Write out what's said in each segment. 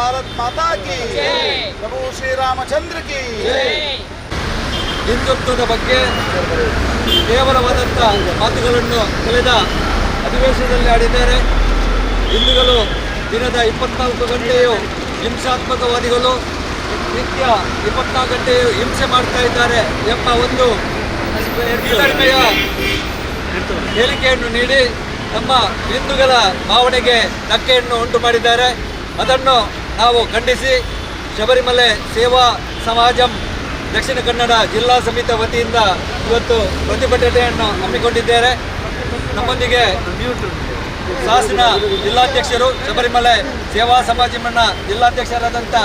ಭಾರತ್ ಮಾತಾ ಕಿ ಪ್ರಭು ಶ್ರೀರಾಮಚಂದ್ರ ಕಿ ಹಿಂದುತ್ವದ ಬಗ್ಗೆ ಕೇವಲವಾದಂಥ ಮಾತುಗಳನ್ನು ಕಳೆದ ಅಧಿವೇಶನದಲ್ಲಿ ಆಡಿದ್ದಾರೆ. ಹಿಂದೂಗಳು ದಿನದ ಇಪ್ಪತ್ನಾಲ್ಕು ಗಂಟೆಯು ಹಿಂಸಾತ್ಮಕವಾದಿಗಳು. ನಿತ್ಯ ಇಪ್ಪತ್ನಾಲ್ಕು ಗಂಟೆಯು ಹಿಂಸೆ ಮಾಡ್ತಾ ಇದ್ದಾರೆ ಎಂಬ ಒಂದು ಕಡಿಮೆಯ ಹೇಳಿಕೆಯನ್ನು ನೀಡಿ ನಮ್ಮ ಹಿಂದುಗಳ ಭಾವನೆಗೆ ಧಕ್ಕೆಯನ್ನು ಉಂಟು ಮಾಡಿದ್ದಾರೆ ಅದನ್ನು ನಾವು ಖಂಡಿಸಿ ಶಬರಿಮಲೆ ಸೇವಾ ಸಮಾಜಂ ದಕ್ಷಿಣ ಕನ್ನಡ ಜಿಲ್ಲಾ ಸಮಿತಿ ವತಿಯಿಂದ ಇವತ್ತು ಪ್ರತಿಭಟನೆಯನ್ನು ಹಮ್ಮಿಕೊಂಡಿದ್ದೇವೆ. ನಮ್ಮೊಂದಿಗೆ ಶಾಸನ ಜಿಲ್ಲಾಧ್ಯಕ್ಷರು ಶಬರಿಮಲೆ ಸೇವಾ ಸಮಾಜಮನ್ನ ಜಿಲ್ಲಾಧ್ಯಕ್ಷರಾದಂಥ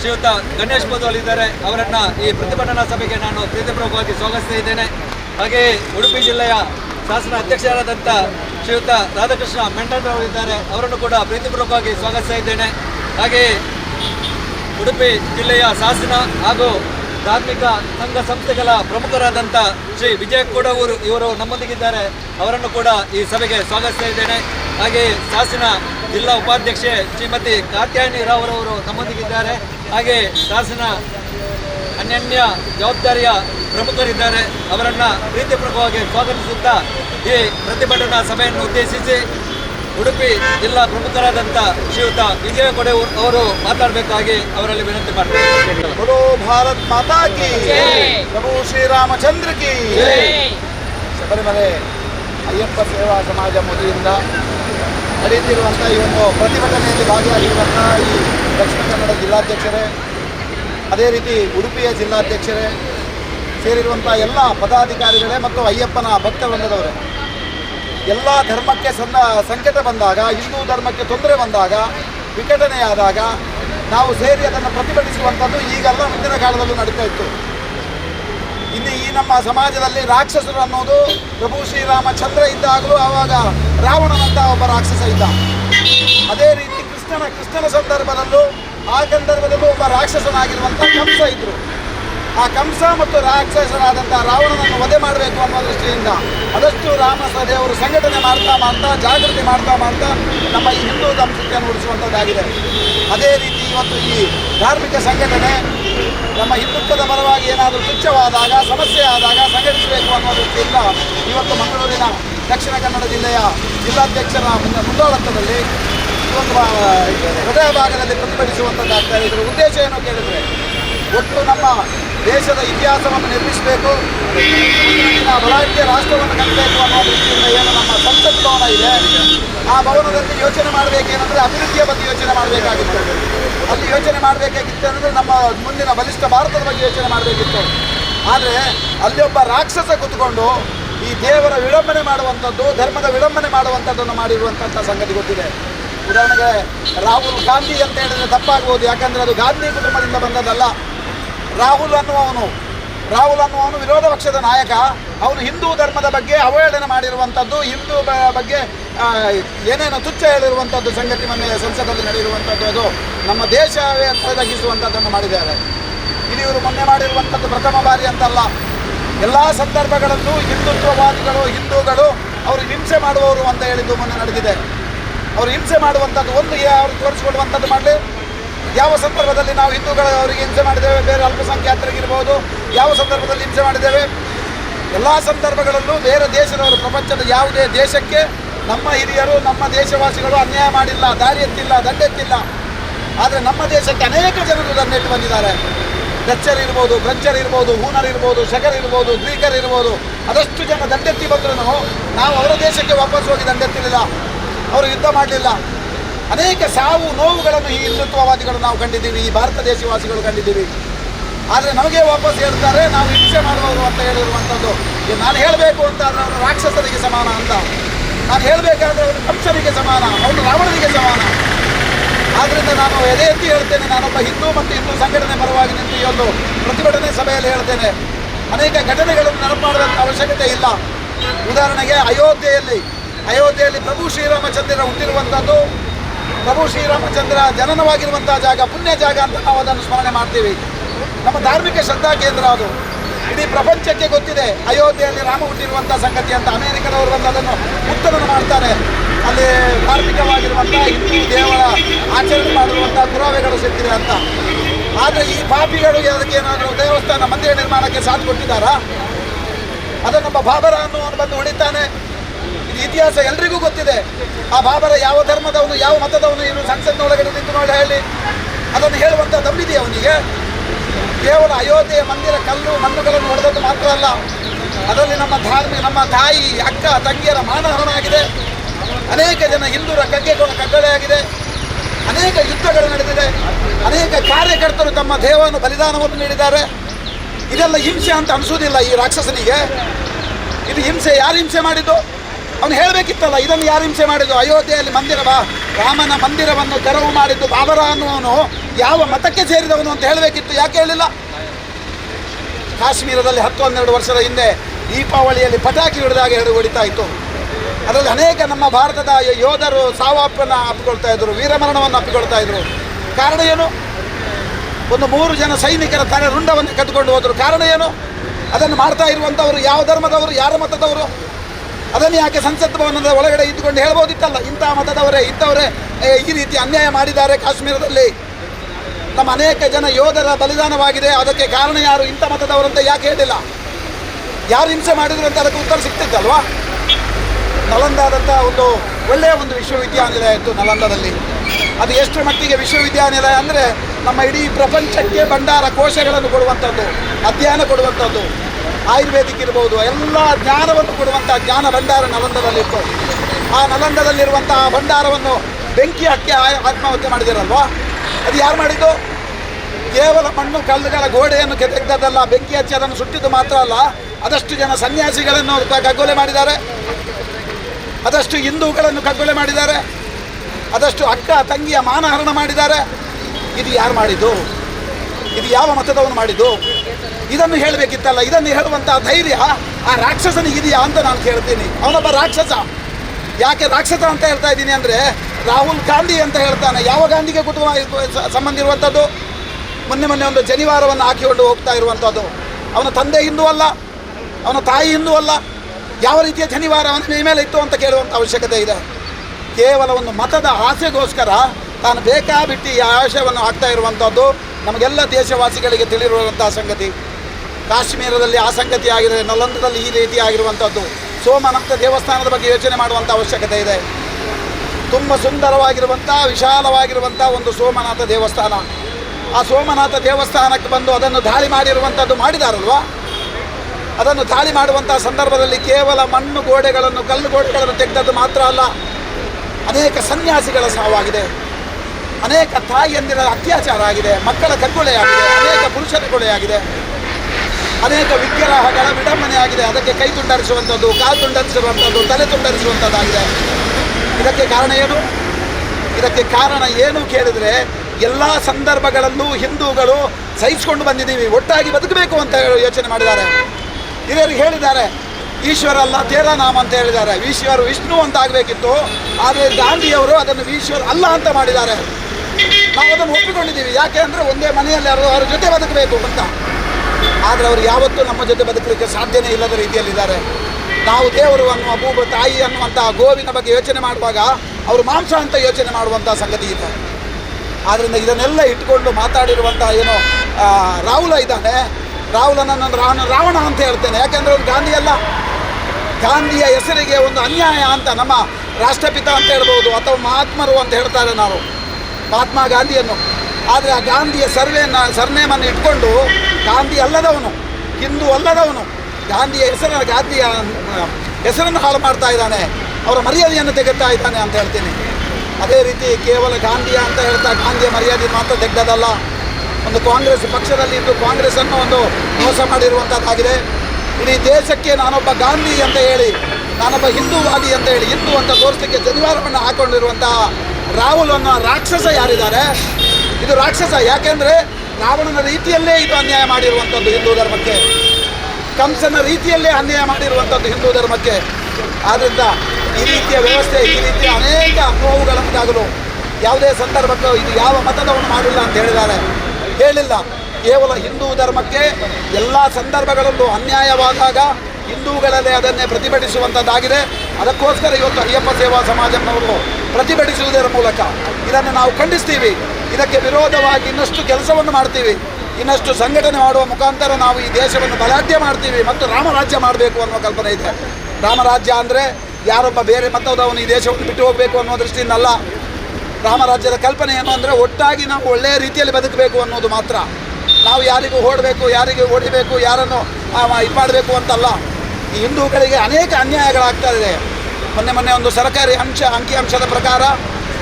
ಶ್ರೀಯುತ ಗಣೇಶ್ ಮಧುವಲ್ ಇದ್ದಾರೆ. ಅವರನ್ನು ಈ ಪ್ರತಿಭಟನಾ ಸಭೆಗೆ ನಾನು ಪ್ರೀತಿಪೂರ್ವಕವಾಗಿ ಸ್ವಾಗತಿಸ್ತಾ ಇದ್ದೇನೆ. ಹಾಗೆಯೇ ಉಡುಪಿ ಜಿಲ್ಲೆಯ ಶಾಸನ ಅಧ್ಯಕ್ಷರಾದಂಥ ಶ್ರೀಯುತ ರಾಧಾಕೃಷ್ಣ ಮೆಂಟನ್ ಅವರು ಇದ್ದಾರೆ. ಅವರನ್ನು ಕೂಡ ಪ್ರೀತಿಪೂರ್ವಕವಾಗಿ ಸ್ವಾಗತಿಸ್ತಾ ಇದ್ದೇನೆ. ಹಾಗೆಯೇ ಉಡುಪಿ ಜಿಲ್ಲೆಯ ಶಾಸನ ಹಾಗೂ ಧಾರ್ಮಿಕ ಸಂಘ ಸಂಸ್ಥೆಗಳ ಪ್ರಮುಖರಾದಂಥ ಶ್ರೀ ವಿಜಯ ಅವರು ಇವರು ನಮ್ಮೊಂದಿಗಿದ್ದಾರೆ. ಅವರನ್ನು ಕೂಡ ಈ ಸಭೆಗೆ ಸ್ವಾಗತಿಸ್ತಾ ಇದ್ದೇನೆ. ಹಾಗೆ ಶಾಸನ ಜಿಲ್ಲಾ ಉಪಾಧ್ಯಕ್ಷೆ ಶ್ರೀಮತಿ ಕಾತ್ಯಾಯನಿ ರಾವ್ ಅವರು ನಮ್ಮೊಂದಿಗಿದ್ದಾರೆ. ಹಾಗೆ ಶಾಸನ ಅನ್ಯನ್ಯ ಜವಾಬ್ದಾರಿಯ ಪ್ರಮುಖರಿದ್ದಾರೆ. ಅವರನ್ನು ಪ್ರೀತಿಪೂರ್ವಕವಾಗಿ ಸ್ವಾಗತಿಸುತ್ತಾ ಈ ಪ್ರತಿಭಟನಾ ಸಭೆಯನ್ನು ಉದ್ದೇಶಿಸಿ ಉಡುಪಿ ಜಿಲ್ಲಾ ಪ್ರಮುಖರಾದಂಥ ಶ್ರೀಯುತ ವಿಜಯ ಕೊಡೆ ಅವರು ಮಾತಾಡಬೇಕಾಗಿ ಅವರಲ್ಲಿ ವಿನಂತಿ ಮಾಡ್ತಾರೆ ಭಾರತ್ ಮಾತಾ ಕಿ ಪ್ರಭು ಶ್ರೀರಾಮಚಂದ್ರ ಕಿ ಶಬರಿಮಲೆ ಅಯ್ಯಪ್ಪ ಸೇವಾ ಸಮಾಜ ಮುದಿಯಿಂದ ನಡೆಯುತ್ತಿರುವಂಥ ಈ ಒಂದು ಪ್ರತಿಭಟನೆಯಲ್ಲಿ ಭಾಗಿಯಾಗಿರುವಂಥ ಈ ದಕ್ಷಿಣ ಕನ್ನಡ ಜಿಲ್ಲಾಧ್ಯಕ್ಷರೇ ಅದೇ ರೀತಿ ಉಡುಪಿಯ ಜಿಲ್ಲಾಧ್ಯಕ್ಷರೇ ಸೇರಿರುವಂಥ ಎಲ್ಲ ಪದಾಧಿಕಾರಿಗಳೇ ಮತ್ತು ಅಯ್ಯಪ್ಪನ ಭಕ್ತವೃಂದದವರೇ ಎಲ್ಲ ಧರ್ಮಕ್ಕೆ ಸನ್ನ ಸಂಕಟ ಬಂದಾಗ, ಹಿಂದೂ ಧರ್ಮಕ್ಕೆ ತೊಂದರೆ ಬಂದಾಗ, ವಿಘಟನೆಯಾದಾಗ ನಾವು ಸೇರಿ ಅದನ್ನು ಪ್ರತಿಭಟಿಸುವಂಥದ್ದು ಈಗೆಲ್ಲ ಮುಂದಿನ ಕಾಲದಲ್ಲೂ ನಡೀತಾ ಇತ್ತು. ಇನ್ನು ಈ ನಮ್ಮ ಸಮಾಜದಲ್ಲಿ ರಾಕ್ಷಸರು ಅನ್ನೋದು ಪ್ರಭು ಶ್ರೀರಾಮಚಂದ್ರ ಇದ್ದಾಗಲೂ ಆವಾಗ ರಾವಣನಂತ ಒಬ್ಬ ರಾಕ್ಷಸ ಇದ್ದ. ಅದೇ ರೀತಿ ಕೃಷ್ಣನ ಕೃಷ್ಣನ ಸಂದರ್ಭದಲ್ಲೂ ಆ ಸಂದರ್ಭದಲ್ಲೂ ಒಬ್ಬ ರಾಕ್ಷಸನಾಗಿರುವಂಥ ಕಂಸ ಇದ್ರು. ಆ ಕಂಸ ಮತ್ತು ರಾಕ್ಷಸರಾದಂಥ ರಾವಣನನ್ನು ವಧೆ ಮಾಡಬೇಕು ಅನ್ನೋ ದೃಷ್ಟಿಯಿಂದ ಆದಷ್ಟು ರಾಮ ಸದೇವರು ಸಂಘಟನೆ ಮಾಡ್ತಾ ಮಾಡ್ತಾ, ಜಾಗೃತಿ ಮಾಡ್ತಾ ಮಾಡ್ತಾ ನಮ್ಮ ಈ ಹಿಂದೂ ಸಂಸ್ಕೃತಿಯನ್ನು ಉಳಿಸುವಂಥದ್ದಾಗಿದೆ. ಅದೇ ರೀತಿ ಇವತ್ತು ಈ ಧಾರ್ಮಿಕ ಸಂಘಟನೆ ನಮ್ಮ ಹಿಂದುತ್ವದ ಪರವಾಗಿ ಏನಾದರೂ ತುಚ್ಛವಾದಾಗ, ಸಮಸ್ಯೆ ಆದಾಗ ಸಂಘಟಿಸಬೇಕು ಅನ್ನೋ ದೃಷ್ಟಿಯಿಂದ ಇವತ್ತು ಮಂಗಳೂರಿನ ದಕ್ಷಿಣ ಕನ್ನಡ ಜಿಲ್ಲೆಯ ಜಿಲ್ಲಾಧ್ಯಕ್ಷರ ಮುಂದ- ಮುಂದಾಳತ್ವದಲ್ಲಿ ಒಂದು ಹೃದಯ ಭಾಗದಲ್ಲಿ ಪ್ರತಿಭಟಿಸುವಂಥದ್ದಾಗ್ತಾ ಇದೆ. ಇದರ ಉದ್ದೇಶ ಏನು ಕೇಳಿದ್ರೆ, ಒಟ್ಟು ನಮ್ಮ ದೇಶದ ಇತಿಹಾಸವನ್ನು ನಿರ್ಮಿಸಬೇಕು. ಬಲಾಢ್ಯ ರಾಷ್ಟ್ರವನ್ನು ಕಟ್ಟಬೇಕು ಅನ್ನೋ ದೃಷ್ಟಿಯಿಂದ ಏನು ನಮ್ಮ ಸಂಸತ್ ಭವನ ಇದೆ. ಆ ಭವನದಲ್ಲಿ ಯೋಚನೆ ಮಾಡಬೇಕೇನೆಂದ್ರೆ ಅಭಿವೃದ್ಧಿಯ ಬಗ್ಗೆ ಯೋಚನೆ ಮಾಡಬೇಕಾಗಿತ್ತು. ಅಲ್ಲಿ ಯೋಚನೆ ಮಾಡಬೇಕಾಗಿತ್ತು ಅಂದರೆ ನಮ್ಮ ಮುಂದಿನ ಬಲಿಷ್ಠ ಭಾರತದ ಬಗ್ಗೆ ಯೋಚನೆ ಮಾಡಬೇಕಿತ್ತು. ಆದರೆ ಅಲ್ಲಿ ಒಬ್ಬ ರಾಕ್ಷಸ ಕುತ್ಕೊಂಡು ಈ ದೇವರ ವಿಡಂಬನೆ ಮಾಡುವಂಥದ್ದು, ಧರ್ಮದ ವಿಡಂಬನೆ ಮಾಡುವಂಥದ್ದನ್ನು ಮಾಡಿರುವಂಥ ಸಂಗತಿ ಗೊತ್ತಿದೆ. ಉದಾಹರಣೆಗೆ ರಾಹುಲ್ ಗಾಂಧಿ ಅಂತ ಹೇಳಿದ್ರೆ ತಪ್ಪಾಗ್ಬೋದು. ಯಾಕಂದರೆ ಅದು ಗಾಂಧಿ ಕುಟುಂಬದಿಂದ ಬಂದದ್ದಲ್ಲ. ರಾಹುಲ್ ಅನ್ನುವವನು ರಾಹುಲ್ ಅನ್ನುವವನು ವಿರೋಧ ಪಕ್ಷದ ನಾಯಕ. ಅವನು ಹಿಂದೂ ಧರ್ಮದ ಬಗ್ಗೆ ಅವಹೇಳನ ಮಾಡಿರುವಂಥದ್ದು ಹಿಂದೂ ಬಗ್ಗೆ ಏನೇನು ತುಚ್ಛ ಹೇಳಿರುವಂಥದ್ದು ಸಂಗತಿ ಮೊನ್ನೆ ಸಂಸದಲ್ಲಿ ನಡೆಯಿರುವಂಥದ್ದು ಅದು ನಮ್ಮ ದೇಶವೇ ತಲೆದಗ್ಗಿಸುವಂಥದ್ದನ್ನು ಮಾಡಿದ್ದಾರೆ. ಇದು ಇವರು ಮೊನ್ನೆ ಮಾಡಿರುವಂಥದ್ದು ಪ್ರಥಮ ಬಾರಿ ಅಂತಲ್ಲ. ಎಲ್ಲ ಸಂದರ್ಭಗಳಲ್ಲೂ ಹಿಂದುತ್ವವಾದಿಗಳು, ಹಿಂದೂಗಳು ಅವರು ಹಿಂಸೆ ಮಾಡುವವರು ಅಂತ ಹೇಳಿದ್ದು ಮೊನ್ನೆ ನಡೆದಿದೆ. ಅವರು ಹಿಂಸೆ ಮಾಡುವಂಥದ್ದು ಒಂದು ಅವರು ತೋರಿಸಿಕೊಡುವಂಥದ್ದು ಮಾಡಲಿ. ಯಾವ ಸಂದರ್ಭದಲ್ಲಿ ನಾವು ಹಿಂದೂಗಳ ಅವರಿಗೆ ಹಿಂಸೆ ಮಾಡಿದ್ದೇವೆ? ಬೇರೆ ಅಲ್ಪಸಂಖ್ಯಾತರಿಗಿರ್ಬೋದು ಯಾವ ಸಂದರ್ಭದಲ್ಲಿ ಹಿಂಸೆ ಮಾಡಿದ್ದೇವೆ? ಎಲ್ಲ ಸಂದರ್ಭಗಳಲ್ಲೂ ಬೇರೆ ದೇಶದವರು, ಪ್ರಪಂಚದ ಯಾವುದೇ ದೇಶಕ್ಕೆ ನಮ್ಮ ಹಿರಿಯರು, ನಮ್ಮ ದೇಶವಾಸಿಗಳು ಅನ್ಯಾಯ ಮಾಡಿಲ್ಲ, ದಾರಿ ಎತ್ತಿಲ್ಲ ದಂಡೆತ್ತಿಲ್ಲ ಆದರೆ ನಮ್ಮ ದೇಶಕ್ಕೆ ಅನೇಕ ಜನರು ದಂಡೆಟ್ಟು ಬಂದಿದ್ದಾರೆ. ಡಚ್ಚರ್ ಇರ್ಬೋದು ಬ್ರಂಚರ್ ಇರ್ಬೋದು, ಹೂನರ್ ಇರ್ಬೋದು ಶಕರ್ ಇರ್ಬೋದು, ಗ್ರೀಕರ್ ಇರ್ಬೋದು. ಅದಷ್ಟು ಜನ ದಂಡೆತ್ತಿ ಬಂದರೂ ನಾವು ಅವರ ದೇಶಕ್ಕೆ ವಾಪಸ್ ಹೋಗಿ ದಂಡೆತ್ತಿರಲಿಲ್ಲ. ಅವರು ಯುದ್ಧ ಮಾಡಲಿಲ್ಲ. ಅನೇಕ ಸಾವು ನೋವುಗಳನ್ನು ಈ ಹಿಂದುತ್ವವಾದಿಗಳು ನಾವು ಕಂಡಿದ್ದೀವಿ, ಈ ಭಾರತ ದೇಶವಾಸಿಗಳು ಕಂಡಿದ್ದೀವಿ. ಆದರೆ ನಮಗೆ ವಾಪಸ್ ಹೇಳ್ತಾರೆ, ನಾವು ಹಿಂಸೆ ಮಾಡುವವರು ಅಂತ ಹೇಳಿರುವಂಥದ್ದು. ಈಗ ನಾನು ಹೇಳಬೇಕು ಅಂತ ಆದರೆ ಅವರು ರಾಕ್ಷಸರಿಗೆ ಸಮಾನ ಅಂತ. ನಾನು ಹೇಳಬೇಕಾದ್ರೆ ಅವರು ಕಂಸರಿಗೆ ಸಮಾನ, ಅವನು ರಾವಣನಿಗೆ ಸಮಾನ. ಆದ್ದರಿಂದ ನಾನು ಎದೆ ಎತ್ತಿ ಹೇಳ್ತೇನೆ, ನಾನೊಬ್ಬ ಹಿಂದೂ ಮತ್ತು ಹಿಂದೂ ಸಂಘಟನೆ ಪರವಾಗಿ ನಿಂತು ಈ ಒಂದು ಪ್ರತಿಭಟನೆ ಸಭೆಯಲ್ಲಿ ಹೇಳ್ತೇನೆ. ಅನೇಕ ಘಟನೆಗಳನ್ನು ನೆನಪು ಮಾಡುವಂಥ ಅವಶ್ಯಕತೆ ಇಲ್ಲ. ಉದಾಹರಣೆಗೆ ಅಯೋಧ್ಯೆಯಲ್ಲಿ ಅಯೋಧ್ಯೆಯಲ್ಲಿ ಪ್ರಭು ಶ್ರೀರಾಮಚಂದ್ರ ಹುಟ್ಟಿರುವಂಥದ್ದು ಪ್ರಭು ಶ್ರೀರಾಮಚಂದ್ರ ಜನನವಾಗಿರುವಂಥ ಜಾಗ, ಪುಣ್ಯ ಜಾಗ ಅಂತ ನಾವು ಅದನ್ನು ಸ್ಮರಣೆ ಮಾಡ್ತೀವಿ. ನಮ್ಮ ಧಾರ್ಮಿಕ ಶ್ರದ್ಧಾ ಕೇಂದ್ರ ಅದು. ಇಡೀ ಪ್ರಪಂಚಕ್ಕೆ ಗೊತ್ತಿದೆ, ಅಯೋಧ್ಯೆಯಲ್ಲಿ ರಾಮ ಹುಟ್ಟಿರುವಂಥ ಸಂಗತಿ ಅಂತ. ಅಮೆರಿಕದವರು ಬಂದು ಅದನ್ನು ಉತ್ತರನ ಮಾಡ್ತಾರೆ. ಅಲ್ಲಿ ಧಾರ್ಮಿಕವಾಗಿರುವಂಥ ಹಿಂದೂ ದೇವರ ಆಚರಣೆ ಮಾಡಿರುವಂಥ ಪುರಾವೆಗಳು ಸಿಕ್ಕಿದೆ ಅಂತ. ಆದರೆ ಈ ಪಾಪಿಗಳು ಅದಕ್ಕೆ ಏನಾದರೂ ದೇವಸ್ಥಾನ ಮಂದಿರ ನಿರ್ಮಾಣಕ್ಕೆ ಸಾಥ್ ಕೊಟ್ಟಿದ್ದಾರಾ? ಅದನ್ನೊಬ್ಬ ಬಾಬರ ಅನ್ನುವನು ಬಂದು ಹೊಡಿತಾನೆ. ಇತಿಹಾಸ ಎಲ್ರಿಗೂ ಗೊತ್ತಿದೆ. ಆ ಬಾಬರ ಯಾವ ಧರ್ಮದವನು, ಯಾವ ಮತದವನು ಇನ್ನು ಸಂಸತ್ನೊಳಗಡೆ ನಿಂತು ನೋಡಿ ಹೇಳಿ. ಅದನ್ನು ಹೇಳುವಂಥ ದಮ್ಮಿದೆ ಅವನಿಗೆ. ಕೇವಲ ಅಯೋಧ್ಯೆಯ ಮಂದಿರ ಕಲ್ಲು, ಮಣ್ಣುಗಳನ್ನು ಹೊಡೆದದ್ದು ಮಾತ್ರ ಅಲ್ಲ. ಅದರಲ್ಲಿ ನಮ್ಮ ಧಾರ್ಮಿಕ ನಮ್ಮ ತಾಯಿ, ಅಕ್ಕ, ತಂಗಿಯರ ಮಾನಹರಣ ಆಗಿದೆ ಅನೇಕ ಜನ ಹಿಂದೂರ ಕಗ್ಗೆಗಳ ಕಗ್ಗಳೆ ಆಗಿದೆ. ಅನೇಕ ಯುದ್ಧಗಳು ನಡೆದಿದೆ. ಅನೇಕ ಕಾರ್ಯಕರ್ತರು ತಮ್ಮ ದೇವನ ಬಲಿದಾನವನ್ನು ನೀಡಿದ್ದಾರೆ. ಇದೆಲ್ಲ ಹಿಂಸೆ ಅಂತ ಅನಿಸೋದಿಲ್ಲ ಈ ರಾಕ್ಷಸನಿಗೆ. ಇದು ಹಿಂಸೆ, ಯಾರು ಹಿಂಸೆ ಮಾಡಿದ್ದು? ಅವನು ಹೇಳಬೇಕಿತ್ತಲ್ಲ, ಇದನ್ನು ಯಾರು ಹಿಂಸೆ ಮಾಡಿದ್ದು? ಅಯೋಧ್ಯೆಯಲ್ಲಿ ಮಂದಿರವ ರಾಮನ ಮಂದಿರವನ್ನು ತೆರವು ಮಾಡಿದ್ದು ಬಾಬರ ಅನ್ನುವನು ಯಾವ ಮತಕ್ಕೆ ಸೇರಿದವನು ಅಂತ ಹೇಳಬೇಕಿತ್ತು, ಯಾಕೆ ಹೇಳಿಲ್ಲ? ಕಾಶ್ಮೀರದಲ್ಲಿ ಹತ್ತು ಹನ್ನೆರಡು ವರ್ಷದ ಹಿಂದೆ ದೀಪಾವಳಿಯಲ್ಲಿ ಪಟಾಕಿ ಹಿಡಿದಾಗ ಹಿಡಿದು ಹೊಡಿತಾ ಇತ್ತು ಅದರಲ್ಲಿ ಅನೇಕ ನಮ್ಮ ಭಾರತದ ಯೋಧರು ಸಾವಾಪನ್ನು ಅಪ್ಪಿಕೊಳ್ತಾ ಇದ್ರು, ವೀರಮರಣವನ್ನು ಅಪ್ಪಿಕೊಳ್ತಾ ಇದ್ರು. ಕಾರಣ ಏನು? ಒಂದು ಮೂರು ಜನ ಸೈನಿಕರ ತಲೆ ರುಂಡವನ್ನು ಕಟ್ಟಿಕೊಂಡು ಹೋದರು. ಕಾರಣ ಏನು? ಅದನ್ನು ಮಾಡ್ತಾ ಇರುವಂಥವರು ಯಾವ ಧರ್ಮದವರು, ಯಾರ ಮತದವರು? ಅದನ್ನು ಯಾಕೆ ಸಂಸತ್ ಭವನದ ಒಳಗಡೆ ಇದ್ದುಕೊಂಡು ಹೇಳ್ಬೋದಿತ್ತಲ್ಲ ಇಂಥ ಮತದವರೇ ಇಂಥವರೇ ಈ ರೀತಿ ಅನ್ಯಾಯ ಮಾಡಿದ್ದಾರೆ ಕಾಶ್ಮೀರದಲ್ಲಿ. ನಮ್ಮ ಅನೇಕ ಜನ ಯೋಧರ ಬಲಿದಾನವಾಗಿದೆ, ಅದಕ್ಕೆ ಕಾರಣ ಯಾರು? ಇಂಥ ಮತದವರು ಅಂತ ಯಾಕೆ ಹೇಳಿಲ್ಲ? ಯಾರು ಹಿಂಸೆ ಮಾಡಿದ್ರು ಅಂತ ಅದಕ್ಕೆ ಉತ್ತರ ಸಿಗ್ತಿತ್ತಲ್ವಾ? ನಲಂದಾದಂಥ ಒಂದು ಒಳ್ಳೆಯ ಒಂದು ವಿಶ್ವವಿದ್ಯಾನಿಲಯ ಇತ್ತು ನಲಂದದಲ್ಲಿ. ಅದು ಎಷ್ಟು ಮಟ್ಟಿಗೆ ವಿಶ್ವವಿದ್ಯಾನಿಲಯ ಅಂದರೆ ನಮ್ಮ ಇಡೀ ಪ್ರಪಂಚಕ್ಕೆ ಭಂಡಾರ ಕೋಶಗಳನ್ನು ಕೊಡುವಂಥದ್ದು, ಅಧ್ಯಯನ ಕೊಡುವಂಥದ್ದು. ಆಯುರ್ವೇದಿಕ್ ಇರ್ಬೋದು ಎಲ್ಲ ಜ್ಞಾನವನ್ನು ಕೊಡುವಂಥ ಜ್ಞಾನ ಭಂಡಾರ ನಲಂದದಲ್ಲಿತ್ತು ಆ ನಲಂದದಲ್ಲಿರುವಂಥ ಆ ಭಂಡಾರವನ್ನು ಬೆಂಕಿ ಹಾಕಿ ಆತ್ಮಹತ್ಯೆ ಮಾಡಿದಿರಲ್ವಾ? ಅದು ಯಾರು ಮಾಡಿದ್ದು? ಕೇವಲ ಮಣ್ಣು, ಕಲ್ಲುಗಳ ಗೋಡೆಯನ್ನು ತೆಗೆದದ್ದಲ್ಲ ಬೆಂಕಿ ಹಚ್ಚಿ ಅದನ್ನು ಸುಟ್ಟಿದ್ದು ಮಾತ್ರ ಅಲ್ಲ, ಅದಷ್ಟು ಜನ ಸನ್ಯಾಸಿಗಳನ್ನು ಕಗ್ಗೊಲೆ ಮಾಡಿದ್ದಾರೆ. ಅದಷ್ಟು ಹಿಂದೂಗಳನ್ನು ಕಗ್ಗೊಲೆ ಮಾಡಿದ್ದಾರೆ. ಅದಷ್ಟು ಅಕ್ಕ, ತಂಗಿಯ ಮಾನಹರಣ ಮಾಡಿದ್ದಾರೆ. ಇದು ಯಾರು ಮಾಡಿದ್ದು? ಇದು ಯಾವ ಮತದವನು ಮಾಡಿದ್ದು? ಇದನ್ನು ಹೇಳಬೇಕಿತ್ತಲ್ಲ, ಇದನ್ನು ಹೇಳುವಂಥ ಧೈರ್ಯ ಆ ರಾಕ್ಷಸನಿಗಿದೆಯಾ ಅಂತ ನಾನು ಕೇಳ್ತೀನಿ. ಅವನೊಬ್ಬ ರಾಕ್ಷಸ. ಯಾಕೆ ರಾಕ್ಷಸ ಅಂತ ಹೇಳ್ತಾ ಇದ್ದೀನಿ ಅಂದರೆ, ರಾಹುಲ್ ಗಾಂಧಿ ಅಂತ ಹೇಳ್ತಾನೆ. ಯಾವ ಗಾಂಧಿಗೆ ಕುಟುಂಬ ಸಂಬಂಧ ಇರುವಂಥದ್ದು? ಮೊನ್ನೆ ಮೊನ್ನೆ ಒಂದು ಜನಿವಾರವನ್ನು ಹಾಕಿಕೊಂಡು ಹೋಗ್ತಾ ಇರುವಂಥದ್ದು. ಅವನ ತಂದೆ ಹಿಂದೂ ಅಲ್ಲ, ಅವನ ತಾಯಿ ಹಿಂದೂ ಅಲ್ಲ. ಯಾವ ರೀತಿಯ ಜನಿವಾರ ಅವನ ಮೇಲೆ ಇತ್ತು ಅಂತ ಕೇಳುವಂಥ ಅವಶ್ಯಕತೆ ಇದೆ. ಕೇವಲ ಒಂದು ಮತದ ಆಸೆಗೋಸ್ಕರ ತಾನು ಬೇಕಾಬಿಟ್ಟು ಈ ಆಶಯವನ್ನು ಹಾಕ್ತಾ ಇರುವಂಥದ್ದು. ನಮಗೆಲ್ಲ ದೇಶವಾಸಿಗಳಿಗೆ ತಿಳಿದಿರುವಂಥ ಸಂಗತಿ. ಕಾಶ್ಮೀರದಲ್ಲಿ ಆ ಸಂಗತಿ ಆಗಿದೆ ನಲಂದದಲ್ಲಿ ಈ ರೀತಿ ಆಗಿರುವಂಥದ್ದು ಸೋಮನಾಥ ದೇವಸ್ಥಾನದ ಬಗ್ಗೆ ಯೋಚನೆ ಮಾಡುವಂಥ ಅವಶ್ಯಕತೆ ಇದೆ. ತುಂಬ ಸುಂದರವಾಗಿರುವಂಥ ವಿಶಾಲವಾಗಿರುವಂಥ ಒಂದು ಸೋಮನಾಥ ದೇವಸ್ಥಾನ. ಆ ಸೋಮನಾಥ ದೇವಸ್ಥಾನಕ್ಕೆ ಬಂದು ಅದನ್ನು ದಾಳಿ ಮಾಡಿರುವಂಥದ್ದು ಮಾಡಿದಾರಲ್ವಾ? ಅದನ್ನು ದಾಳಿ ಮಾಡುವಂಥ ಸಂದರ್ಭದಲ್ಲಿ ಕೇವಲ ಮಣ್ಣು ಗೋಡೆಗಳನ್ನು, ಕಲ್ಲು ಗೋಡೆಗಳನ್ನು ತೆಗೆದದ್ದು ಮಾತ್ರ ಅಲ್ಲ, ಅನೇಕ ಸನ್ಯಾಸಿಗಳ ಸಾವಾಗಿದೆ. ಅನೇಕ ತಾಯಿಯಂದಿರ ಅತ್ಯಾಚಾರ ಆಗಿದೆ, ಮಕ್ಕಳ ಕಗ್ಗೊಲೆಯಾಗಿದೆ ಅನೇಕ ಪುರುಷರ ಕೊಲೆಯಾಗಿದೆ ಅನೇಕ ವಿಗ್ರಹಗಳ ವಿಡಂಬನೆ ಆಗಿದೆ. ಅದಕ್ಕೆ ಕೈ ತುಂಡರಿಸುವಂಥದ್ದು, ಕಾಲು ತುಂಡರಿಸುವಂಥದ್ದು ತಲೆ ತುಂಡರಿಸುವಂಥದ್ದಾಗಿದೆ. ಇದಕ್ಕೆ ಕಾರಣ ಏನು? ಇದಕ್ಕೆ ಕಾರಣ ಏನು ಕೇಳಿದರೆ, ಎಲ್ಲ ಸಂದರ್ಭಗಳಲ್ಲೂ ಹಿಂದೂಗಳು ಸಹಿಸಿಕೊಂಡು ಬಂದಿದ್ದೀವಿ, ಒಟ್ಟಾಗಿ ಬದುಕಬೇಕು ಅಂತ ಯೋಚನೆ ಮಾಡಿದ್ದಾರೆ. ಹಿರಿಯರು ಹೇಳಿದ್ದಾರೆ, ಈಶ್ವರ ಅಲ್ಲ, ತೇರಾನಾಮ ಅಂತ ಹೇಳಿದ್ದಾರೆ. ಈಶ್ವರ ವಿಷ್ಣು ಅಂತ ಆಗಬೇಕಿತ್ತು, ಆದರೆ ಗಾಂಧಿಯವರು ಅದನ್ನು ಈಶ್ವರ ಅಲ್ಲ ಅಂತ ಮಾಡಿದ್ದಾರೆ. ನಾವು ಅದನ್ನು ಒಪ್ಪಿಕೊಂಡಿದ್ದೀವಿ. ಯಾಕೆ ಅಂದರೆ ಒಂದೇ ಮನೆಯಲ್ಲಿ ಯಾರು ಅವರ ಜೊತೆ ಬದುಕಬೇಕು ಅಂತ. ಆದರೆ ಅವರು ಯಾವತ್ತೂ ನಮ್ಮ ಜೊತೆ ಬದುಕಲಿಕ್ಕೆ ಸಾಧ್ಯನೇ ಇಲ್ಲದ ರೀತಿಯಲ್ಲಿದ್ದಾರೆ. ನಾವು ದೇವರು ಅನ್ನುವ ಭೂಮ ತಾಯಿ ಅನ್ನುವಂಥ ಗೋವಿನ ಬಗ್ಗೆ ಯೋಚನೆ ಮಾಡುವಾಗ ಅವರು ಮಾಂಸ ಅಂತ ಯೋಚನೆ ಮಾಡುವಂಥ ಸಂಗತಿ ಇದೆ. ಆದ್ದರಿಂದ ಇದನ್ನೆಲ್ಲ ಇಟ್ಕೊಂಡು ಮಾತಾಡಿರುವಂಥ ಏನು ರಾಹುಲ ಇದ್ದಾನೆ. ರಾಹುಲನನ್ನು ರಾವಣ ರಾವಣ ಅಂತ ಹೇಳ್ತೇನೆ. ಯಾಕೆಂದರೆ ಒಂದು ಗಾಂಧಿ ಅಲ್ಲ. ಗಾಂಧಿಯ ಹೆಸರಿಗೆ ಒಂದು ಅನ್ಯಾಯ ಅಂತ ನಮ್ಮ ರಾಷ್ಟ್ರಪಿತ ಅಂತ ಹೇಳ್ಬೋದು ಅಥವಾ ಮಹಾತ್ಮರು ಅಂತ ಹೇಳ್ತಾರೆ ನಾವು. ಮಹಾತ್ಮ ಗಾಂಧಿಯನ್ನು. ಆದರೆ ಆ ಗಾಂಧಿಯ ಸರ್ವೇನ, ಸರ್ನೇಮನ್ನು ಇಟ್ಕೊಂಡು ಗಾಂಧಿ ಅಲ್ಲದವನು, ಹಿಂದೂ ಅಲ್ಲದವನು, ಗಾಂಧಿಯ ಹೆಸರನ್ನು ಗಾಂಧಿಯ ಹೆಸರನ್ನು ಹಾಳು ಮಾಡ್ತಾ ಇದ್ದಾನೆ, ಅವರ ಮರ್ಯಾದೆಯನ್ನು ತೆಗೆತಾ ಇದ್ದಾನೆ ಅಂತ ಹೇಳ್ತೀನಿ. ಅದೇ ರೀತಿ ಕೇವಲ ಗಾಂಧಿಯ ಅಂತ ಹೇಳ್ತಾ ಗಾಂಧಿಯ ಮರ್ಯಾದೆ ಮಾತ್ರ ತೆಗೆದದಲ್ಲ ಒಂದು ಕಾಂಗ್ರೆಸ್ ಪಕ್ಷದಲ್ಲಿ ಇದ್ದು ಕಾಂಗ್ರೆಸ್ಸನ್ನು ಒಂದು ಮೋಸ ಮಾಡಿರುವಂಥದ್ದಾಗಿದೆ ಇಡೀ ದೇಶಕ್ಕೆ ನಾನೊಬ್ಬ ಗಾಂಧಿ ಅಂತ ಹೇಳಿ, ನಾನೊಬ್ಬ ಹಿಂದೂವಾದಿ ಅಂತ ಹೇಳಿ, ಹಿಂದೂ ಅಂತ ತೋರಿಸಲಿಕ್ಕೆ ಜನಿವಾರವನ್ನು ಹಾಕೊಂಡಿರುವಂತಹ ರಾಹುಲ್ ಅನ್ನೋ ರಾಕ್ಷಸ ಯಾರಿದ್ದಾರೆ? ಇದು ರಾಕ್ಷಸ ಯಾಕೆಂದರೆ ರಾವಣನ ರೀತಿಯಲ್ಲೇ ಇದು ಅನ್ಯಾಯ ಮಾಡಿರುವಂಥದ್ದು ಹಿಂದೂ ಧರ್ಮಕ್ಕೆ. ಕಂಸನ ರೀತಿಯಲ್ಲೇ ಅನ್ಯಾಯ ಮಾಡಿರುವಂಥದ್ದು ಹಿಂದೂ ಧರ್ಮಕ್ಕೆ. ಆದ್ದರಿಂದ ಈ ರೀತಿಯ ವ್ಯವಸ್ಥೆ, ಈ ರೀತಿಯ ಅನೇಕ ನೋವುಗಳಂತಾಗಲು ಯಾವುದೇ ಸಂದರ್ಭಕ್ಕೂ ಇದು ಯಾವ ಮತದವನ್ನು ಮಾಡಿಲ್ಲ ಅಂತ ಹೇಳಿದ್ದಾರೆ. ಹೇಳಿಲ್ಲ. ಕೇವಲ ಹಿಂದೂ ಧರ್ಮಕ್ಕೆ ಎಲ್ಲ ಸಂದರ್ಭಗಳಲ್ಲೂ ಅನ್ಯಾಯವಾದಾಗ ಹಿಂದೂಗಳಲ್ಲೇ ಅದನ್ನೇ ಪ್ರತಿಭಟಿಸುವಂಥದ್ದಾಗಿದೆ. ಅದಕ್ಕೋಸ್ಕರ ಇವತ್ತು ಅಯ್ಯಪ್ಪ ಸೇವಾ ಸಮಾಜದವರು ಪ್ರತಿಭಟಿಸುವುದರ ಮೂಲಕ ಇದನ್ನು ನಾವು ಖಂಡಿಸ್ತೀವಿ. ಇದಕ್ಕೆ ವಿರೋಧವಾಗಿ ಇನ್ನಷ್ಟು ಕೆಲಸವನ್ನು ಮಾಡ್ತೀವಿ. ಇನ್ನಷ್ಟು ಸಂಘಟನೆ ಮಾಡುವ ಮುಖಾಂತರ ನಾವು ಈ ದೇಶವನ್ನು ಬಲಾಢ್ಯ ಮಾಡ್ತೀವಿ ಮತ್ತು ರಾಮರಾಜ್ಯ ಮಾಡಬೇಕು ಅನ್ನೋ ಕಲ್ಪನೆ ಇದೆ. ರಾಮರಾಜ್ಯ ಅಂದರೆ ಯಾರೊಬ್ಬ ಬೇರೆ ಮತ್ತದವನು ಈ ದೇಶವನ್ನು ಬಿಟ್ಟು ಹೋಗಬೇಕು ಅನ್ನೋ ದೃಷ್ಟಿಯಿಂದಲ್ಲ. ರಾಮರಾಜ್ಯದ ಕಲ್ಪನೆ ಏನು ಅಂದರೆ ಒಟ್ಟಾಗಿ ನಾವು ಒಳ್ಳೆಯ ರೀತಿಯಲ್ಲಿ ಬದುಕಬೇಕು ಅನ್ನೋದು ಮಾತ್ರ. ನಾವು ಯಾರಿಗೂ ಓಡಬೇಕು, ಯಾರಿಗೆ ಓಡಿಬೇಕು, ಯಾರನ್ನು ಇದು ಮಾಡಬೇಕು ಅಂತಲ್ಲ. ಈ ಹಿಂದೂಗಳಿಗೆ ಅನೇಕ ಅನ್ಯಾಯಗಳಾಗ್ತಾ ಇದೆ. ಮೊನ್ನೆ ಮೊನ್ನೆ ಒಂದು ಸರ್ಕಾರಿ ಅಂಶ ಅಂಕಿಅಂಶದ ಪ್ರಕಾರ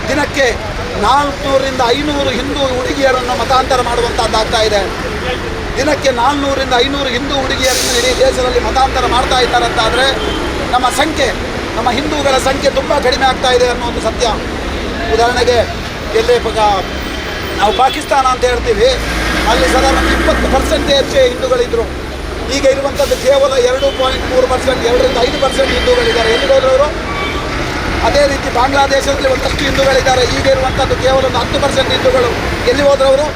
ದಿನಕ್ಕೆ ನಾಲ್ಕುನೂರಿಂದ ಐನೂರು ಹಿಂದೂ ಹುಡುಗಿಯರನ್ನು ಮತಾಂತರ ಮಾಡುವಂಥದ್ದಾಗ್ತಾ ಇದೆ. ದಿನಕ್ಕೆ ನಾಲ್ನೂರಿಂದ ಐನೂರು ಹಿಂದೂ ಹುಡುಗಿಯರನ್ನು ಇಡೀ ದೇಶದಲ್ಲಿ ಮತಾಂತರ ಮಾಡ್ತಾ ಇದ್ದಾರೆ ಅಂತಾದರೆ ನಮ್ಮ ಸಂಖ್ಯೆ, ನಮ್ಮ ಹಿಂದೂಗಳ ಸಂಖ್ಯೆ ತುಂಬ ಕಡಿಮೆ ಆಗ್ತಾ ಇದೆ ಅನ್ನೋ ಸತ್ಯ. ಉದಾಹರಣೆಗೆ ಎಲ್ಲೇ ನಾವು ಪಾಕಿಸ್ತಾನ ಅಂತ ಹೇಳ್ತೀವಿ, ಅಲ್ಲಿ ಸಾಧಾರಣ ಇಪ್ಪತ್ತು ಪರ್ಸೆಂಟೇಜ್ ಹಿಂದೂಗಳಿದ್ರು. ಈಗ ಇರುವಂಥದ್ದು ಕೇವಲ ಎರಡು ಪಾಯಿಂಟ್ ಮೂರು ಪರ್ಸೆಂಟ್, ಎರಡರಿಂದ ಐದು ಪರ್ಸೆಂಟ್ ಹಿಂದೂಗಳಿದ್ದಾರೆ. ಎಲ್ಲಿ ಹೋದವರು ಅದೇ ರೀತಿ ಬಾಂಗ್ಲಾದೇಶದಲ್ಲಿ ಒಂದಷ್ಟು ಹಿಂದೂಗಳಿದ್ದಾರೆ. ಈಗ ಇರುವಂಥದ್ದು ಕೇವಲ ಒಂದು ಹತ್ತು ಪರ್ಸೆಂಟ್ ಹಿಂದೂಗಳು. ಎಲ್ಲಿ ಹೋದ್ರವರು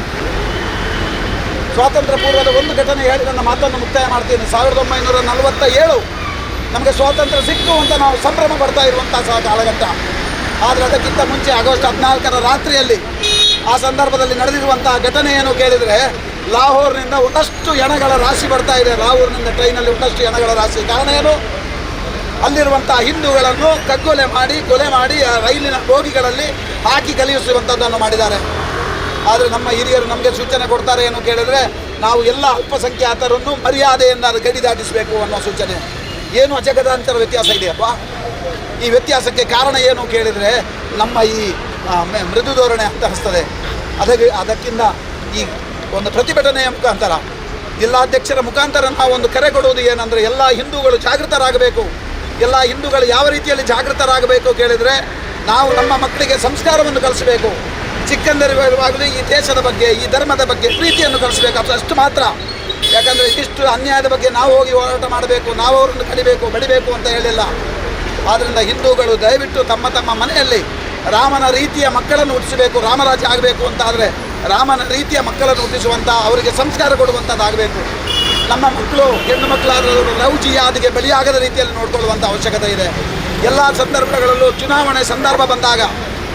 ಸ್ವಾತಂತ್ರ್ಯ ಪೂರ್ವದ ಒಂದು ಘಟನೆ ಹೇಳಿ ನನ್ನ ಮಾತನ್ನು ಮುಕ್ತಾಯ ಮಾಡ್ತೀನಿ. ಸಾವಿರದ ಒಂಬೈನೂರ ನಲವತ್ತ ಏಳು ನಮಗೆ ಸ್ವಾತಂತ್ರ್ಯ ಸಿಕ್ಕು ಅಂತ ನಾವು ಸಂಭ್ರಮ ಪಡ್ತಾ ಇರುವಂಥ ಸಹ ಕಾಲಘಟ್ಟ. ಆದರೆ ಅದಕ್ಕಿಂತ ಮುಂಚೆ ಆಗಸ್ಟ್ ಹದಿನಾಲ್ಕರ ರಾತ್ರಿಯಲ್ಲಿ ಆ ಸಂದರ್ಭದಲ್ಲಿ ನಡೆದಿರುವಂತಹ ಘಟನೆ ಏನು ಕೇಳಿದರೆ ಲಾಹೋರ್ನಿಂದ ಒಂದಷ್ಟು ಎಣಗಳ ರಾಶಿ ಬರ್ತಾ ಇದೆ. ಲಾಹೋರ್ನಿಂದ ಟ್ರೈನಲ್ಲಿ ಒಂದಷ್ಟು ಎಣಗಳ ರಾಶಿ. ಕಾರಣ ಏನು? ಅಲ್ಲಿರುವಂಥ ಹಿಂದೂಗಳನ್ನು ಕಗ್ಗೊಲೆ ಮಾಡಿ, ಕೊಲೆ ಮಾಡಿ, ಆ ರೈಲಿನ ಬೋಗಿಗಳಲ್ಲಿ ಹಾಕಿ ಕಲಿಯಿಸುವಂಥದ್ದನ್ನು ಮಾಡಿದ್ದಾರೆ. ಆದರೆ ನಮ್ಮ ಹಿರಿಯರು ನಮಗೆ ಸೂಚನೆ ಕೊಡ್ತಾರೆ ಏನು ಕೇಳಿದರೆ, ನಾವು ಎಲ್ಲ ಅಲ್ಪಸಂಖ್ಯಾತರನ್ನು ಮರ್ಯಾದೆಯಿಂದ ಅದು ಗಡಿ ದಾಟಿಸಬೇಕು ಅನ್ನೋ ಸೂಚನೆ. ಏನು ಅಜಗದಾಂತರ ವ್ಯತ್ಯಾಸ ಇದೆಯಪ್ಪ ಈ ವ್ಯತ್ಯಾಸಕ್ಕೆ ಕಾರಣ ಏನು ಕೇಳಿದರೆ, ನಮ್ಮ ಈ ಮೃದು ಧೋರಣೆ ಅಂತ ಅನಿಸ್ತದೆ ಅದಕ್ಕೆ, ಅದಕ್ಕಿಂತ ಈ ಒಂದು ಪ್ರತಿಭಟನೆಯ ಮುಖಾಂತರ ಜಿಲ್ಲಾಧ್ಯಕ್ಷರ ಮುಖಾಂತರ ನಾವು ಒಂದು ಕರೆ ಕೊಡುವುದು ಏನಂದರೆ ಎಲ್ಲ ಹಿಂದೂಗಳು ಜಾಗೃತರಾಗಬೇಕು. ಎಲ್ಲ ಹಿಂದೂಗಳು ಯಾವ ರೀತಿಯಲ್ಲಿ ಜಾಗೃತರಾಗಬೇಕು ಕೇಳಿದರೆ ನಾವು ನಮ್ಮ ಮಕ್ಕಳಿಗೆ ಸಂಸ್ಕಾರವನ್ನು ಕಲಿಸಬೇಕು. ಚಿಕ್ಕಂದರಿವಾಗಲಿ ಈ ದೇಶದ ಬಗ್ಗೆ, ಈ ಧರ್ಮದ ಬಗ್ಗೆ ಪ್ರೀತಿಯನ್ನು ಕಲಿಸಬೇಕು. ಅಷ್ಟು ಮಾತ್ರ. ಯಾಕಂದರೆ ಇಷ್ಟು ಅನ್ಯಾಯದ ಬಗ್ಗೆ ನಾವು ಹೋಗಿ ಹೋರಾಟ ಮಾಡಬೇಕು, ನಾವು ಅವರನ್ನು ಕಲಿಬೇಕು ಬಡಿಬೇಕು ಅಂತ ಹೇಳಿಲ್ಲ. ಆದ್ದರಿಂದ ಹಿಂದೂಗಳು ದಯವಿಟ್ಟು ತಮ್ಮ ತಮ್ಮ ಮನೆಯಲ್ಲಿ ರಾಮನ ರೀತಿಯ ಮಕ್ಕಳನ್ನು ಹುಟ್ಟಿಸಬೇಕು ರಾಮರಾಜ ಆಗಬೇಕು ಅಂತ ಆದರೆ ರಾಮನ ರೀತಿಯ ಮಕ್ಕಳನ್ನು ಹುಟ್ಟಿಸುವಂಥ ಅವರಿಗೆ ಸಂಸ್ಕಾರ ಕೊಡುವಂಥದ್ದಾಗಬೇಕು ನಮ್ಮ ಮಕ್ಕಳು, ಹೆಣ್ಣು ಮಕ್ಕಳಾದವರು ಲವ್ ಜಿಯಾದಿಗೆ ಬಲಿಯಾಗದ ರೀತಿಯಲ್ಲಿ ನೋಡ್ಕೊಳ್ಳುವಂಥ ಅವಶ್ಯಕತೆ ಇದೆ. ಎಲ್ಲ ಸಂದರ್ಭಗಳಲ್ಲೂ ಚುನಾವಣೆ ಸಂದರ್ಭ ಬಂದಾಗ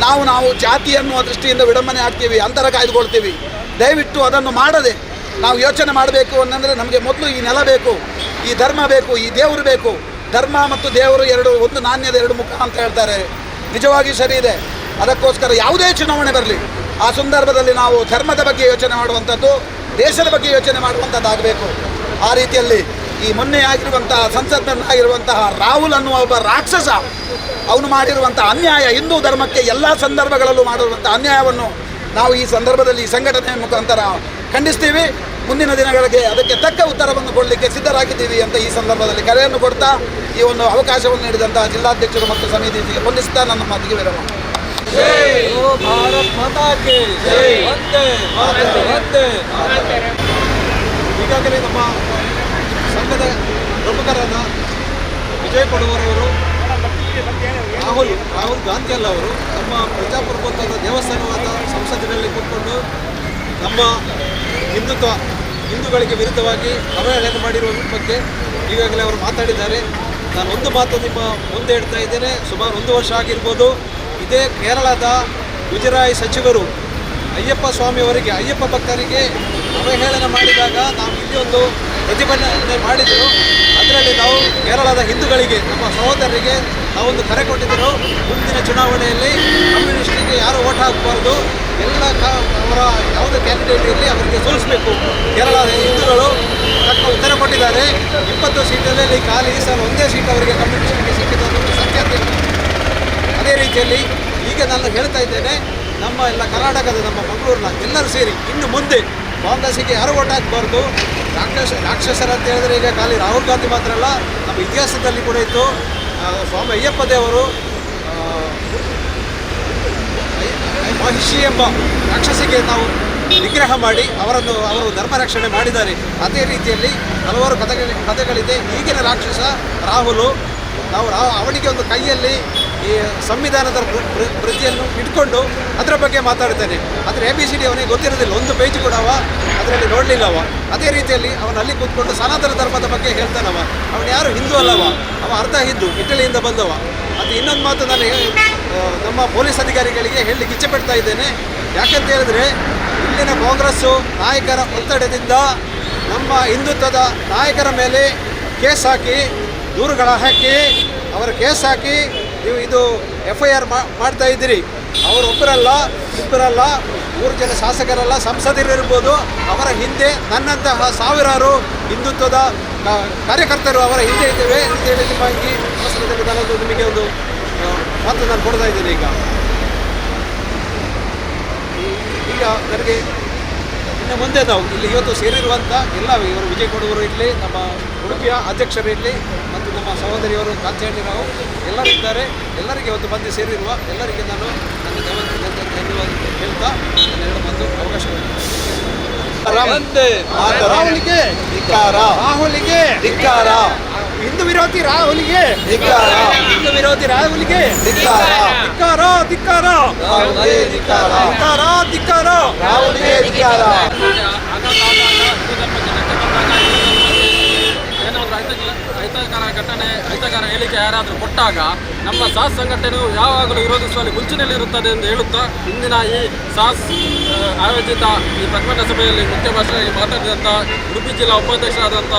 ನಾವು ನಾವು ಜಾತಿ ಅನ್ನುವ ದೃಷ್ಟಿಯಿಂದ ವಿಡಂಬನೆ ಆಗ್ತೀವಿ, ಅಂತರ ಕಾಯ್ದುಕೊಳ್ತೀವಿ. ದಯವಿಟ್ಟು ಅದನ್ನು ಮಾಡದೆ ನಾವು ಯೋಚನೆ ಮಾಡಬೇಕು ಅನ್ನಂದರೆ ನಮಗೆ ಮೊದಲು ಈ ನೆಲ ಬೇಕು, ಈ ಧರ್ಮ ಬೇಕು, ಈ ದೇವರು ಬೇಕು. ಧರ್ಮ ಮತ್ತು ದೇವರು ಎರಡು, ಒಂದು ನಾಣ್ಯದ ಎರಡು ಮುಖ ಅಂತ ಹೇಳ್ತಾರೆ. ನಿಜವಾಗಿ ಸರಿ ಇದೆ. ಅದಕ್ಕೋಸ್ಕರ ಯಾವುದೇ ಚುನಾವಣೆ ಬರಲಿ. ಆ ಸಂದರ್ಭದಲ್ಲಿ ನಾವು ಧರ್ಮದ ಬಗ್ಗೆ ಯೋಚನೆ ಮಾಡುವಂಥದ್ದು, ದೇಶದ ಬಗ್ಗೆ ಯೋಚನೆ ಮಾಡುವಂಥದ್ದಾಗಬೇಕು. ಆ ರೀತಿಯಲ್ಲಿ ಈ ಮೊನ್ನೆ ಆಗಿರುವಂತಹ, ಸಂಸದನಾಗಿರುವಂತಹ ರಾಹುಲ್ ಅನ್ನುವ ಒಬ್ಬ ರಾಕ್ಷಸ, ಅವನು ಮಾಡಿರುವಂಥ ಅನ್ಯಾಯ, ಹಿಂದೂ ಧರ್ಮಕ್ಕೆ ಎಲ್ಲ ಸಂದರ್ಭಗಳಲ್ಲೂ ಮಾಡಿರುವಂಥ ಅನ್ಯಾಯವನ್ನು ನಾವು ಈ ಸಂದರ್ಭದಲ್ಲಿ ಈ ಸಂಘಟನೆ ಮುಖಾಂತರ ಖಂಡಿಸ್ತೀವಿ. ಮುಂದಿನ ದಿನಗಳಿಗೆ ಅದಕ್ಕೆ ತಕ್ಕ ಉತ್ತರವನ್ನು ಕೊಡಲಿಕ್ಕೆ ಸಿದ್ಧರಾಗಿದ್ದೀವಿ ಅಂತ ಈ ಸಂದರ್ಭದಲ್ಲಿ ಕರೆಯನ್ನು ಕೊಡ್ತಾ ಈ ಒಂದು ಅವಕಾಶವನ್ನು ನೀಡಿದಂತಹ ಜಿಲ್ಲಾಧ್ಯಕ್ಷರು ಮತ್ತು ಸಮಿತಿಗೆ ವಂದಿಸ್ತಾ ನನ್ನ ಮಾತಿಗೆ ವಿರಾಮ. ಮಾತಾ ಕಿ ವಂದೇ ಮಾತರಂ, ವಂದೇ ಮಾತರಂ. ಈಗಾಗಲೇ ನಮ್ಮ ಸಂಘದ ಪ್ರಮುಖರಾದ ವಿಜಯ್ ಪಡುವರವರು ರಾಹುಲ್ ರಾಹುಲ್ ಗಾಂಧಿ ಅಲ್ಲ ಅವರು ನಮ್ಮ ಪ್ರಜಾಪ್ರಭುತ್ವದ ದೇವಸ್ಥಾನವಾದ ಸಂಸತ್ತಿನಲ್ಲಿ ಕೂತ್ಕೊಂಡು ನಮ್ಮ ಹಿಂದುತ್ವ ಹಿಂದೂಗಳಿಗೆ ವಿರುದ್ಧವಾಗಿ ಅವಹೇಳನ ಮಾಡಿರುವ ಬಗ್ಗೆ ಈಗಾಗಲೇ ಅವರು ಮಾತಾಡಿದ್ದಾರೆ ನಾನು ಒಂದು ಮಾತು ನಿಮ್ಮ ಮುಂದೆ ಇಡ್ತಾ ಇದ್ದೇನೆ ಸುಮಾರು ಒಂದು ವರ್ಷ ಆಗಿರ್ಬೋದು ಇದೇ ಕೇರಳದ ಮುಜರಾಯಿ ಸಚಿವರು ಅಯ್ಯಪ್ಪ ಸ್ವಾಮಿಯವರಿಗೆ, ಅಯ್ಯಪ್ಪ ಭಕ್ತರಿಗೆ ಅವಹೇಳನ ಮಾಡಿದಾಗ ನಾವು ಇಲ್ಲಿ ಒಂದು ಪ್ರತಿಭಟನೆ ಮಾಡಿದರು. ಅದರಲ್ಲಿ ನಾವು ಕೇರಳದ ಹಿಂದೂಗಳಿಗೆ, ನಮ್ಮ ಸಹೋದರರಿಗೆ ನಾವೊಂದು ಕರೆ ಕೊಟ್ಟಿದ್ದರು ಮುಂದಿನ ಚುನಾವಣೆಯಲ್ಲಿ ಕಮ್ಯುನಿಸ್ಟಿಗೆ ಯಾರು ಓಟ್ ಹಾಕಬಾರ್ದು, ಎಲ್ಲ ಅವರ ಯಾವುದೇ ಕ್ಯಾಂಡಿಡೇಟ್ ಇರಲಿ ಅವರಿಗೆ ಸೋಲಿಸಬೇಕು. ಕೇರಳದ ಹಿಂದೂಗಳು ತಕ್ಕ ಉತ್ತರ ಕೊಟ್ಟಿದ್ದಾರೆ. ಇಪ್ಪತ್ತು ಸೀಟಲ್ಲಿ ಖಾಲಿ ಈ ಸಲ ಒಂದೇ ಸೀಟ್ ಅವರಿಗೆ ಕಮ್ಯುನಿಸ್ಟಿಗೆ ಸಿಕ್ಕಿದ್ದು ಅನ್ನೋದು ಅದೇ ರೀತಿಯಲ್ಲಿ ಈಗ ನಾನು ಹೇಳ್ತಾ ಇದ್ದೇನೆ, ನಮ್ಮ ಎಲ್ಲ ಕರ್ನಾಟಕದ ನಮ್ಮ ಮಂಗಳೂರಿನ ಎಲ್ಲರೂ ಸೇರಿ ಇನ್ನು ಮುಂದೆ ಕಾಂಗ್ರೆಸ್ಸಿಗೆ ಯಾರು ಓಟ್ ಹಾಕಬಾರ್ದು? ರಾಕ್ಷಸ, ರಾಕ್ಷಸರ ಅಂತ ಹೇಳಿದ್ರೆ ಈಗ ಖಾಲಿ ರಾಹುಲ್ ಗಾಂಧಿ ಮಾತ್ರ ಅಲ್ಲ, ನಮ್ಮ ಇತಿಹಾಸದಲ್ಲಿ ಕೂಡ ಇತ್ತು ಸ್ವಾಮಿ ಅಯ್ಯಪ್ಪ ದೇವರು ಮಹಿಷಿ ಎಂಬ ರಾಕ್ಷಸಿಗೆ ನಾವು ನಿಗ್ರಹ ಮಾಡಿ ಅವರನ್ನು, ಅವರು ಧರ್ಮ ರಕ್ಷಣೆ ಮಾಡಿದ್ದಾರೆ. ಅದೇ ರೀತಿಯಲ್ಲಿ ಹಲವಾರು ಕಥೆಗಳ, ಕಥೆಗಳಿದೆ. ಈಗಿನ ರಾಕ್ಷಸ ರಾಹುಲು, ನಾವು ರಾ, ಅವನಿಗೆ ಒಂದು ಕೈಯಲ್ಲಿ ಈ ಸಂವಿಧಾನದ ಪ್ರ- ಪ್ರ- ಪ್ರತಿಯನ್ನು ಇಟ್ಕೊಂಡು ಅದರ ಬಗ್ಗೆ ಮಾತಾಡ್ತಾನೆ. ಆದರೆ ಎ ಬಿ ಸಿ ಡಿ ಅವನಿಗೆ ಗೊತ್ತಿರೋದಿಲ್ಲ. ಒಂದು ಪೇಜ್ ಕೂಡ ಅವ ಅದರಲ್ಲಿ ನೋಡಲಿಲ್ಲ ಅವ ಅದೇ ರೀತಿಯಲ್ಲಿ ಅವನು ಅಲ್ಲಿ ಕೂತ್ಕೊಂಡು ಸನಾತನ ಧರ್ಮದ ಬಗ್ಗೆ ಹೇಳ್ತಾನವ. ಅವನು ಯಾರು ಹಿಂದೂ ಅಲ್ಲವ? ಅವ ಅರ್ಧ ಹಿಂದೂ, ಇಟಲಿಯಿಂದ ಬಂದವ. ಅದು ಇನ್ನೊಂದು ಮಾತು ನಾನು ನಮ್ಮ ಪೊಲೀಸ್ ಅಧಿಕಾರಿಗಳಿಗೆ ಹೇಳಲಿಕ್ಕೆ ಇಚ್ಛೆಪಡ್ತಾ ಇದ್ದೇನೆ. ಯಾಕಂತ ಹೇಳಿದ್ರೆ, ಇಲ್ಲಿನ ಕಾಂಗ್ರೆಸ್ಸು ನಾಯಕರ ಒತ್ತಡದಿಂದ ನಮ್ಮ ಹಿಂದುತ್ವದ ನಾಯಕರ ಮೇಲೆ ಕೇಸ್ ಹಾಕಿ, ದೂರುಗಳ ಹಾಕಿ, ಅವರ ಕೇಸ್ ಹಾಕಿ ನೀವು ಇದು ಎಫ್ ಐ ಆರ್ ಮಾಡ್ತಾ ಇದ್ದೀರಿ. ಅವರೊಬ್ಬರಲ್ಲ ಇಬ್ಬರಲ್ಲ ಮೂರು ಜನ ಶಾಸಕರಲ್ಲ, ಸಂಸದರಿರ್ಬೋದು. ಅವರ ಹಿಂದೆ ನನ್ನಂತಹ ಸಾವಿರಾರು ಹಿಂದುತ್ವದ ಕಾರ್ಯಕರ್ತರು ಅವರ ಹಿಂದೆ ಇದ್ದೇವೆ ಅಂತೇಳಿ ನಿಮ್ಮ ಈ ಅವಸರದಲ್ಲಿ ನಾನೊಂದು ನಿಮಗೆ ಒಂದು ಮಾತು ನಾನು ಕೊಡ್ತಾ ಇದ್ದೀನಿ ಈಗ. ಈಗ ನನಗೆ ಇನ್ನು ಮುಂದೆ ನಾವು ಇಲ್ಲಿ ಇವತ್ತು ಸೇರಿರುವಂಥ ಎಲ್ಲ ಇವರು ವಿಜಯ್ ಕೊಡುವರು ಇರಲಿ, ನಮ್ಮ ಉಡುಪಿಯ ಅಧ್ಯಕ್ಷರು ಇರಲಿ ಮತ್ತು ನಮ್ಮ ಸಹೋದರಿಯವರು ಕಾಂಚಹಳ್ಳಿ ರಾವ್ ಎಲ್ಲರೂ ಇದ್ದಾರೆ ಎಲ್ಲರಿಗೆ ಇವತ್ತು ಬಂದು ಸೇರಿರುವ ಎಲ್ಲರಿಗೆ ನಾನು ನನ್ನ ನನ್ನ ಧನ್ಯವಾದ ಹೇಳ್ತಾ ನನ್ನ ಎರಡು ಮಾತು ಅವಕಾಶ ರಾಹುಲ್ಗೆ ರಾಹುಲ್ಗೆ ಹಿಂದೂ ವಿರೋಧಿ ರಾಹುಲ್ಗೆ ಹಿಂದೂ ವಿರೋಧಿ ರಾಹುಲ್ಗೆ ಧಿಕ್ಕಾರ ಧಿಕ್ಕಾರ ಧಿಕ್ಕಾರ ಧಿಕ್ಕಾರ ಧಿಕ್ಕಾರ ರಾಹುಲ್ಗೆ ಧಿಕ್ಕಾರ ಅಹಿತಕರ ಘಟನೆ ಅಹಿತಕರ ಹೇಳಿಕೆ ಯಾರಾದರೂ ಕೊಟ್ಟಾಗ ನಮ್ಮ ಸಾಹಸ ಸಂಘಟನೆಯು ಯಾವಾಗಲೂ ವಿರೋಧಿಸುವಲ್ಲಿ ಮುಂಚಿನಲ್ಲಿರುತ್ತದೆ ಎಂದು ಹೇಳುತ್ತಾ ಇಂದಿನ ಈ ಸಾಸ್ ಆಯೋಜಿತ ಈ ಪ್ರತಿಭಟನಾ ಸಭೆಯಲ್ಲಿ ಮುಖ್ಯ ಭಾಷೆಯಾಗಿ ಮಾತಾಡಿದಂಥ ಉಡುಪಿ ಜಿಲ್ಲಾ ಉಪಾಧ್ಯಕ್ಷರಾದಂಥ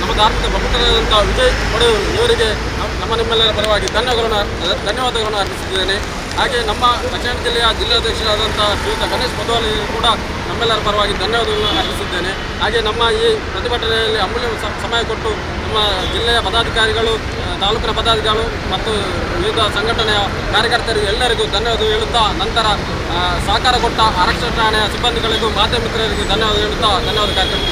ನಮ್ಮ ಧಾರ್ಮಿಕ ಪ್ರಮುಖರಾದಂಥ ವಿಜಯ್ ಒಡೆಯೂರು ಇವರಿಗೆ ನಮ್ಮ- ನಮ್ಮ ನಿಮ್ಮೆಲ್ಲರ ಪರವಾಗಿ ಧನ್ಯವಾದಗಳನ್ನು ಧನ್ಯವಾದಗಳನ್ನು ಅರ್ಪಿಸುತ್ತಿದ್ದೇನೆ. ಹಾಗೆ ನಮ್ಮ ದಕ್ಷಿಣ ಜಿಲ್ಲೆಯ ಜಿಲ್ಲಾಧ್ಯಕ್ಷರಾದಂಥ ಶ್ರೀಯುತ ಗಣೇಶ್ ಮಧುವಾಲಿ ಕೂಡ ನಮ್ಮೆಲ್ಲರ ಪರವಾಗಿ ಧನ್ಯವಾದಗಳನ್ನು ಅರ್ಪಿಸುತ್ತೇನೆ ಹಾಗೆ ನಮ್ಮ ಈ ಪ್ರತಿಭಟನೆಯಲ್ಲಿ ಅಮೂಲ್ಯ ಸಮಯ ಕೊಟ್ಟು ನಮ್ಮ ಜಿಲ್ಲೆಯ ಪದಾಧಿಕಾರಿಗಳು ತಾಲೂಕಿನ ಪದಾಧಿಕಾರಿಗಳು ಮತ್ತು ವಿವಿಧ ಸಂಘಟನೆಯ ಕಾರ್ಯಕರ್ತರಿಗೆ ಎಲ್ಲರಿಗೂ ಧನ್ಯವಾದ ಹೇಳುತ್ತಾ ನಂತರ ಸಹಕಾರ ಕೊಟ್ಟ ಆರಕ್ಷಣಾ ಠಾಣೆಯ ಸಿಬ್ಬಂದಿಗಳಿಗೂ ಮಾಧ್ಯಮ ಧನ್ಯವಾದ ಹೇಳುತ್ತಾ ಧನ್ಯವಾದ ಕಾರ್ಯಕ್ರಮ